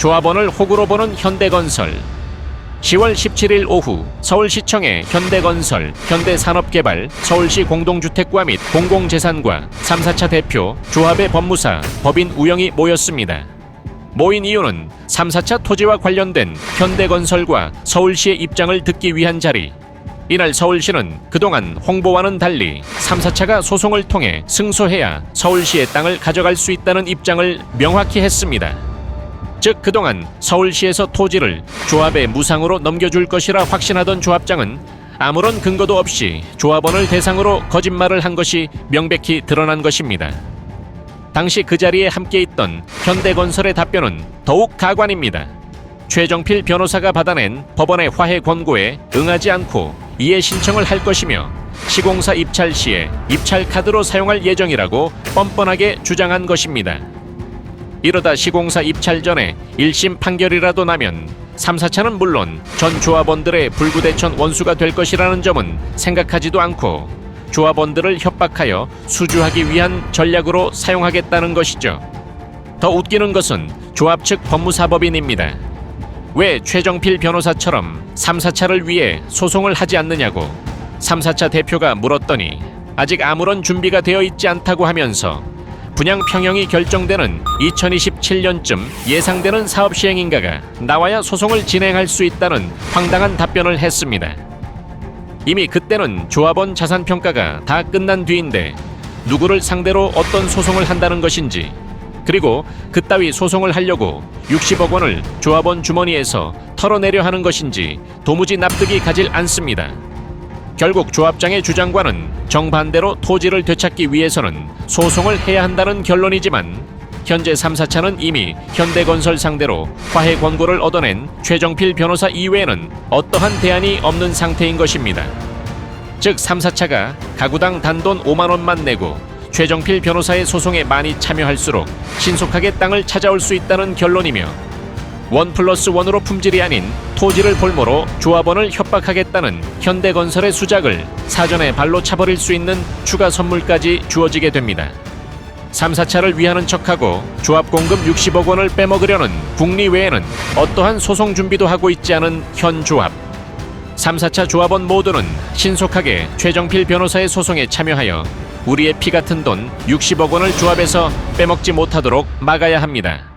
조합원을 호구로 보는 현대건설. 10월 17일 오후 서울시청에 현대건설, 현대산업개발, 서울시 공동주택과 및 공공재산과 3, 4차 대표, 조합의 법무사, 법인 우영이 모였습니다. 모인 이유는 3, 4차 토지와 관련된 현대건설과 서울시의 입장을 듣기 위한 자리. 이날 서울시는 그동안 홍보와는 달리 3, 4차가 소송을 통해 승소해야 서울시의 땅을 가져갈 수 있다는 입장을 명확히 했습니다. 즉 그동안 서울시에서 토지를 조합에 무상으로 넘겨줄 것이라 확신하던 조합장은 아무런 근거도 없이 조합원을 대상으로 거짓말을 한 것이 명백히 드러난 것입니다. 당시 그 자리에 함께 있던 현대건설의 답변은 더욱 가관입니다. 최정필 변호사가 받아낸 법원의 화해 권고에 응하지 않고 이해 신청을 할 것이며 시공사 입찰 시에 입찰 카드로 사용할 예정이라고 뻔뻔하게 주장한 것입니다. 이러다 시공사 입찰 전에 1심 판결이라도 나면 3, 4차는 물론 전 조합원들의 불구대천 원수가 될 것이라는 점은 생각하지도 않고 조합원들을 협박하여 수주하기 위한 전략으로 사용하겠다는 것이죠. 더 웃기는 것은 조합 측 법무사법인입니다. 왜 최정필 변호사처럼 3, 4차를 위해 소송을 하지 않느냐고 3, 4차 대표가 물었더니 아직 아무런 준비가 되어 있지 않다고 하면서 분양 평형이 결정되는 2027년쯤 예상되는 사업 시행인가가 나와야 소송을 진행할 수 있다는 황당한 답변을 했습니다. 이미 그때는 조합원 자산 평가가 다 끝난 뒤인데 누구를 상대로 어떤 소송을 한다는 것인지 그리고 그따위 소송을 하려고 60억 원을 조합원 주머니에서 털어내려 하는 것인지 도무지 납득이 가질 않습니다. 결국 조합장의 주장과는 정반대로 토지를 되찾기 위해서는 소송을 해야 한다는 결론이지만 현재 3, 4차는 이미 현대건설 상대로 화해 권고를 얻어낸 최정필 변호사 이외에는 어떠한 대안이 없는 상태인 것입니다. 즉 3, 4차가 가구당 단돈 5만 원만 내고 최정필 변호사의 소송에 많이 참여할수록 신속하게 땅을 찾아올 수 있다는 결론이며 원 플러스 원으로 품질이 아닌 토지를 볼모로 조합원을 협박하겠다는 현대건설의 수작을 사전에 발로 차버릴 수 있는 추가 선물까지 주어지게 됩니다. 3, 4차를 위하는 척하고 조합 공급 60억 원을 빼먹으려는 국리 외에는 어떠한 소송 준비도 하고 있지 않은 현 조합. 3, 4차 조합원 모두는 신속하게 최정필 변호사의 소송에 참여하여 우리의 피 같은 돈 60억 원을 조합에서 빼먹지 못하도록 막아야 합니다.